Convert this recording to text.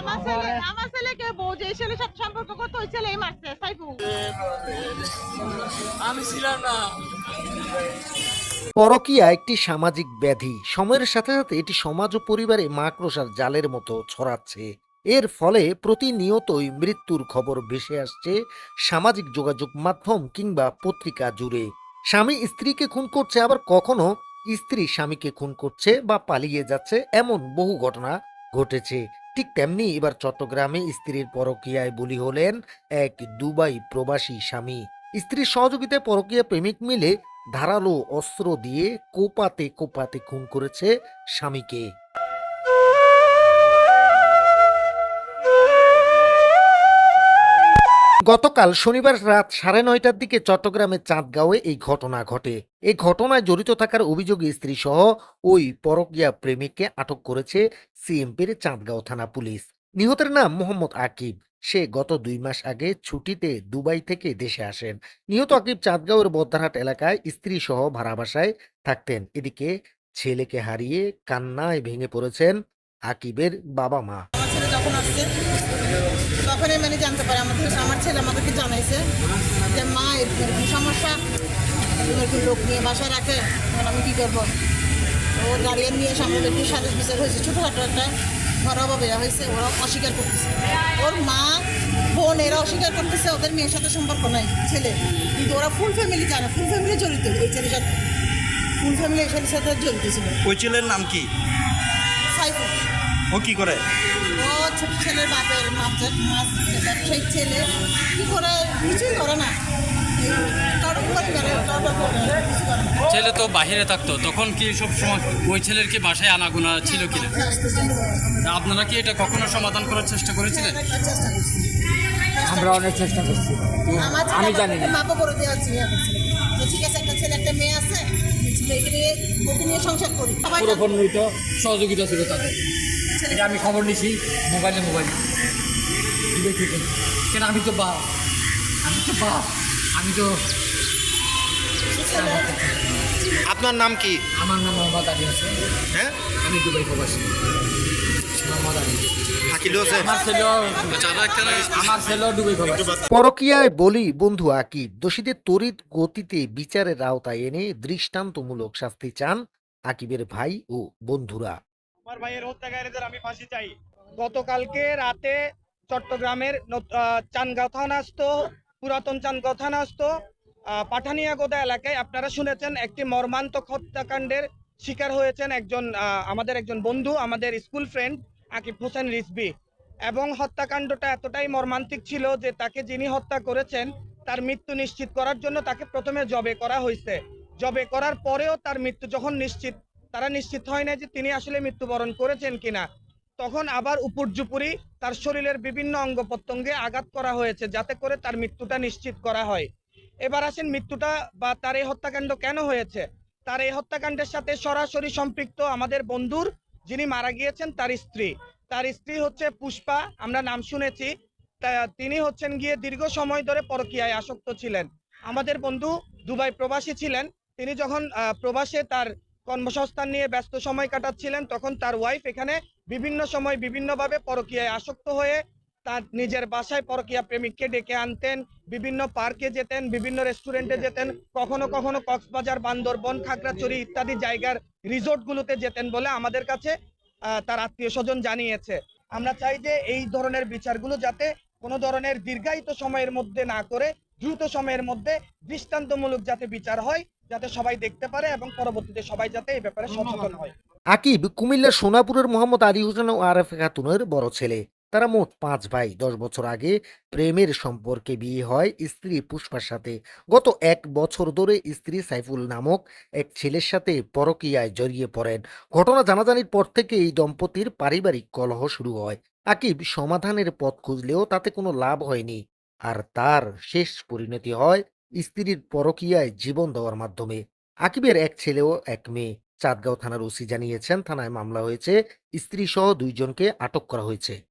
আমার ছেলে আমার ছেলেকে বউ যে ছেলে সাথে সম্পর্ক করতো ওই ছেলেই মারছে সাইফুল আমি ছিলাম না। পরকীয়া একটি সামাজিক ব্যাধি। সময়ের সাথে সাথে এটি সমাজ ও পরিবারে মাকড়সার জালের মতো ছড়াচ্ছে। এর ফলে প্রতিনিয়তই মৃত্যুর খবর ভেসে আসছে সামাজিক যোগাযোগ মাধ্যম কিংবা পত্রিকা জুড়ে। স্বামী স্ত্রীকে খুন করছে আবার কখনো স্ত্রী স্বামীকে খুন করছে বা পালিয়ে যাচ্ছে এমন বহু ঘটনা ঘটেছে। ঠিক তেমনি এবার চট্টগ্রামে স্ত্রীর পরকীয়ায় বলি হলেন এক দুবাই প্রবাসী স্বামী। স্ত্রীর সহযোগিতায় পরকীয়া প্রেমিক মিলে ধারালো অস্ত্র দিয়ে কোপাতে কোপাতে খুন করেছে স্বামীকে। গতকাল শনিবার রাত সাড়ে নয়টার দিকে চট্টগ্রামের চাঁদগাঁওয়ে এই ঘটনা ঘটে। এই ঘটনায় জড়িত থাকার অভিযোগে স্ত্রী সহ ওই পরকীয়া প্রেমিককে আটক করেছে সিএমপির চাঁদগাঁও থানা পুলিশ। নিহতের নাম মোহাম্মদ আকিব। সে গত দুই মাস আগে ছুটিতে দুবাই থেকে দেশে আসেন। নিহত আকিব চাঁদগাঁওয়ের বদ্দারহাট এলাকায় স্ত্রী সহ ভাড়া বাসায় থাকতেন। এদিকে ছেলেকে হারিয়ে কান্নায় ভেঙে পড়েছেন আকিবের বাবা মা। তখনই মানে জানতে পারে। আমাদের আমার ছেলে আমাদেরকে জানাইছে যে মা এরকম সমস্যা। এরকম লোক নিয়ে বাসায় রাখে তখন আমি কী করব? ও গার্ডিয়ান নিয়ে সামনে একটু সালিশ বিচার হয়েছে। ছোটোখাটো একটা ঘরোয়া বেয়া হয়েছে ওরা অস্বীকার করতেছে। ওর মা বোন এরা অস্বীকার করতেছে ওদের মেয়ের সাথে সম্পর্ক নাই ছেলে। কিন্তু ওরা ফুল ফ্যামিলি জানে ফুল ফ্যামিলি জড়িত। এই ছেলের সাথে ফুল ফ্যামিলি এই ছেলের সাথে জড়িত ছিল। ওই ছেলের নাম কি? সাইফুল। ও কি করে? ও ছোট ছেলের বাপের মাছের মাছ ব্যবসায়িক ছেলে কি করে? কিছুই করে না। না। ছেলে তো বাহিরে থাকতো তখন কি সব সময় ওই ছেলের কি বাসায় আনাগোনা ছিল কিনা? তা আপনারা কি এটা কখনো সমাধান করার চেষ্টা করেছিলেন? চেষ্টা করছি আমরা অনেক চেষ্টা করছি। আমি জানি না। করে দেওয়া তো ঠিক আছে একটা ছেলে একটা মেয়ে আছে। মেয়েকে নিয়ে সংসার করি। সহযোগিতা ছিল তাদের। এটা আমি খবর নিছি মোবাইলে মোবাইলে দুবাই থেকে। কেন আমি তো বাপ। আমি তো বাপ। আমি তো আপনার নাম কি? আমার নাম মোহাম্মদ আলী আছে হ্যাঁ? আমি দুবাই প্রবাসী। দুবাই। পরকীয়ায় বলি বন্ধু আকিব দোষীদের তড়িৎ গতিতে বিচারের আওতায় এনে দৃষ্টান্তমূলক শাস্তি চান আকিবের ভাই ও বন্ধুরা। আমার ভাইয়ের হত্যাকারীদের আমি ফাঁসি চাই। গতকালকে রাতে চট্টগ্রামের চানগাঁও থানাস্থ পুরাতন চানগাঁও থানাস্থ পাঠানিয়াগোদা এলাকায় আপনারা শুনেছেন, একটি মর্মান্তক হত্যাকাণ্ডের শিকার হয়েছেন একজন আমাদের একজন বন্ধু, আমাদের স্কুল ফ্রেন্ড আকিব হোসেন রিসবি এবং হত্যাকাণ্ডটা এতটাই মর্মান্তিক ছিল যে তাকে যিনি হত্যা করেছেন, তার মৃত্যু নিশ্চিত করার জন্য তাকে প্রথমে জবে করা হয়েছে। জবে করার পরেও তার মৃত্যু যখন নিশ্চিত তারা নিশ্চিত হয় না যে তিনি আসলে মৃত্যুবরণ করেছেন কিনা। তখন আবার উপর্যুপুরি তার শরীরের বিভিন্ন অঙ্গ প্রত্যঙ্গে আঘাত করা হয়েছে যাতে করে তার মৃত্যুটা নিশ্চিত করা হয়। এবার আসেন মৃত্যুটা বা তার এই হত্যাকাণ্ড কেন হয়েছে? তার এই হত্যাকাণ্ডের সাথে সরাসরি সম্পৃক্ত আমাদের বন্ধুর যিনি মারা গিয়েছেন, তার স্ত্রী। তার স্ত্রী হচ্ছে পুষ্পা, আমরা নাম শুনেছি। তিনি হচ্ছেন গিয়ে দীর্ঘ সময় ধরে পরকীয়ায় আসক্ত ছিলেন। আমাদের বন্ধু দুবাই প্রবাসী ছিলেন। তিনি যখন প্রবাসে তার কর্মসংস্থান নিয়ে ব্যস্ত সময় কাটাচ্ছিলেন, তখন তার ওয়াইফ এখানে বিভিন্ন সময় বিভিন্নভাবে পরকীয়ায় আসক্ত হয়ে তার নিজের বাসায় পরকীয়া প্রেমিককে ডেকে আনতেন, বিভিন্ন পার্কে যেতেন, বিভিন্ন রেস্টুরেন্টে যেতেন, কখনো কখনো কক্সবাজার, বান্দরবন, খাগড়াছড়ি ইত্যাদি জায়গার রিসোর্টগুলোতে যেতেন বলে আমাদের কাছে তার আত্মীয় স্বজন জানিয়েছে। আমরা চাই যে এই ধরনের বিচারগুলো যাতে কোনো ধরনের দীর্ঘায়িত সময়ের মধ্যে না করে, দ্রুত সময়ের মধ্যে দৃষ্টান্তমূলক যাতে বিচার হয় যাতে সবাই দেখতে পারে এবং পরবর্তীতে সবাই যাতে এই ব্যাপারে সচেতন হয়। আকিব কুমিল্লার সোনাপুরের মোহাম্মদ আলী হোসেন ও আরফ খাতুনের বড় ছেলে। তারা মোট পাঁচ ভাই। দশ বছর আগে প্রেমের সম্পর্কে বিয়ে হয় স্ত্রী পুষ্পার সাথে। গত এক বছর ধরে স্ত্রী সাইফুল নামক এক ছেলের সাথে পরকীয়ায় জড়িয়ে পড়েন। ঘটনা জানাজানির পর থেকে এই দম্পতির পারিবারিক কলহ শুরু হয়। আকিব সমাধানের পথ খুঁজলেও তাতে কোনো লাভ হয়নি। আর তার শেষ পরিণতি হয় স্ত্রীর পরকীয়ায় জীবন দেওয়ার মাধ্যমে। আকিবের এক ছেলে ও এক মেয়ে চাঁদগাঁও থানার ওসি জানিয়েছেন, থানায় মামলা হয়েছে। স্ত্রী সহ দুইজনকে আটক করা হয়েছে।